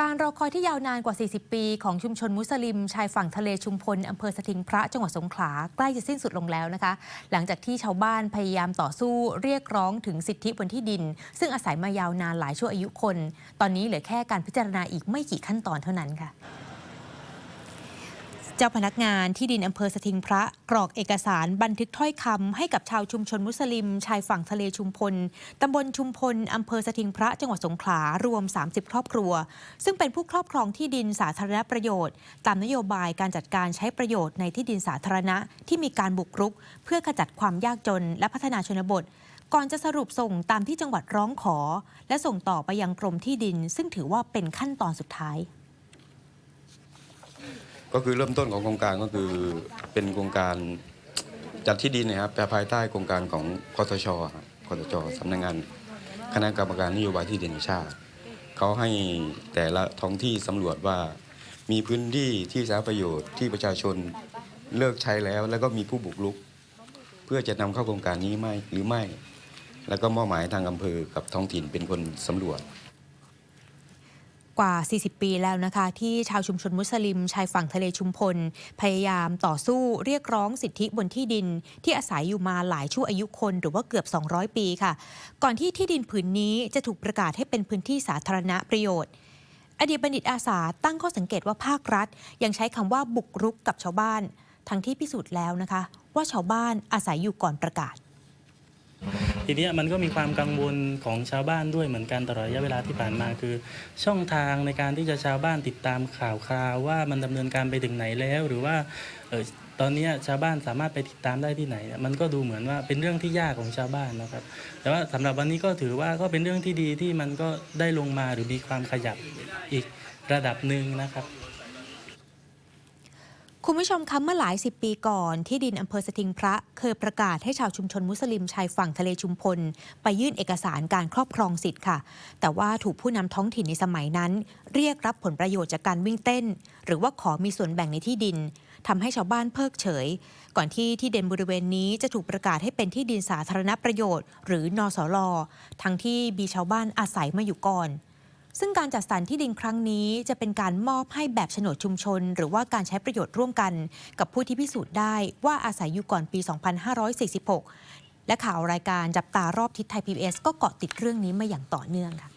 การรอคอยที่ยาวนานกว่า 40 ปี ของชุมชนมุสลิม ชายฝั่งทะเลชุมพลอำเภอสถิงพระจังหวัดสงขลาใกล้จะสิ้นสุดลงแล้วนะคะ หลังจากที่ชาวบ้านพยายามต่อสู้เรียกร้องถึงสิทธิบนที่ดิน ซึ่งอาศัยมายาวนานหลายชั่วอายุคน ตอนนี้เหลือแค่การพิจารณาอีกไม่กี่ขั้นตอนเท่านั้นค่ะ เจ้าพนักงานที่ดินอำเภอสถิงพระกรอกเอกสารบันทึกถ้อยคำให้กับชาวชุมชนมุสลิม ชายฝั่งทะเลชุมพลตำบลชุมพลอำเภอสถิงพระจังหวัดสงขลารวม 30 ครอบครัว ซึ่งเป็นผู้ครอบครองที่ดินสาธารณประโยชน์ ตามนโยบายการจัดการใช้ประโยชน์ในที่ดินสาธารณะที่มีการบุกรุก เพื่อขจัดความยากจน และพัฒนาชนบท ก่อนจะสรุปส่งตามที่จังหวัดร้องขอ และส่งต่อไปยังกรมที่ดิน ซึ่งถือว่าเป็นขั้นตอนสุดท้าย ก็คือเริ่มต้นของโครงการก็คือเป็นโครงการจัดที่ดินนะครับแต่ภายใต้โครงการของคอสชคอสชสำนักงานคณะกรรมการนโยบายที่ดินแห่งชาติเขาให้แต่ละท้องที่สำรวจว่ามีพื้นที่ที่สารประโยชน์ที่ประชาชนเลิกใช้แล้ว แล้วก็มีผู้บุกรุก เพื่อจะนำเข้าโครงการนี้ไม่หรือไม่ แล้วก็มอบหมายทางอำเภอกับท้องถิ่นเป็นคนสำรวจ กว่า 40 ปีแล้วนะคะ ที่ชาวชุมชนมุสลิม ชายฝั่งทะเลชุมพล พยายามต่อสู้เรียกร้องสิทธิบนที่ดิน ที่อาศัยอยู่มาหลายชั่วอายุคนหรือว่าเกือบ 200 ปีค่ะ ก่อนที่ที่ดินผืนนี้จะถูกประกาศให้เป็นพื้นที่สาธารณประโยชน์อดีตบัณฑิตอาสาตั้งข้อสังเกตว่าภาครัฐ ยังใช้คำว่าบุกรุกกับชาวบ้าน ทั้งที่พิสูจน์แล้วนะคะ ว่าชาวบ้านอาศัยอยู่ก่อนประกาศ ทีเนี้ยมันก็มีความกังวลของชาวบ้านด้วยเหมือนกันตลอดระยะเวลาที่ผ่านมาคือ ช่องทางในการที่จะชาวบ้านติดตามข่าวคราวว่ามันดำเนินการไปถึงไหนแล้ว หรือว่าเออตอนนี้ชาวบ้านสามารถไปติดตามได้ที่ไหน มันก็ดูเหมือนว่าเป็นเรื่องที่ยากของชาวบ้านนะครับ แต่ว่าสำหรับวันนี้ก็ถือว่าก็เป็นเรื่องที่ดีที่มันก็ได้ลงมาหรือมีความขยับอีกระดับหนึ่งนะครับ คุณผู้ชมคะเมื่อหลายสิบปีก่อน ที่ดินอำเภอสถิงพระเคยประกาศให้ชาวชุมชนมุสลิมชายฝั่งทะเลชุมพล ไปยื่นเอกสารการครอบครองสิทธิ์ค่ะ แต่ว่าถูกผู้นำท้องถิ่นในสมัยนั้น เรียกรับผลประโยชน์จากการวิ่งเต้น หรือว่าขอมีส่วนแบ่งในที่ดินทำให้ชาวบ้านเพิกเฉย ก่อนที่ที่ดินบริเวณนี้จะถูกประกาศให้เป็นที่ดินสาธารณประโยชน์ หรือนสลทั้งที่มีชาวบ้านอาศัยมาอยู่ก่อน ซึ่งการจัดสรรที่ดินครั้งนี้จะเป็นการมอบให้แบบโฉนดชุมชน หรือว่าการใช้ประโยชน์ร่วมกัน กับผู้ที่พิสูจน์ได้ว่าอาศัยอยู่ก่อนปี 2546 และข่าวรายการจับตารอบทิศไทย PBS ก็เกาะติดเรื่องนี้มาอย่างต่อเนื่องค่ะ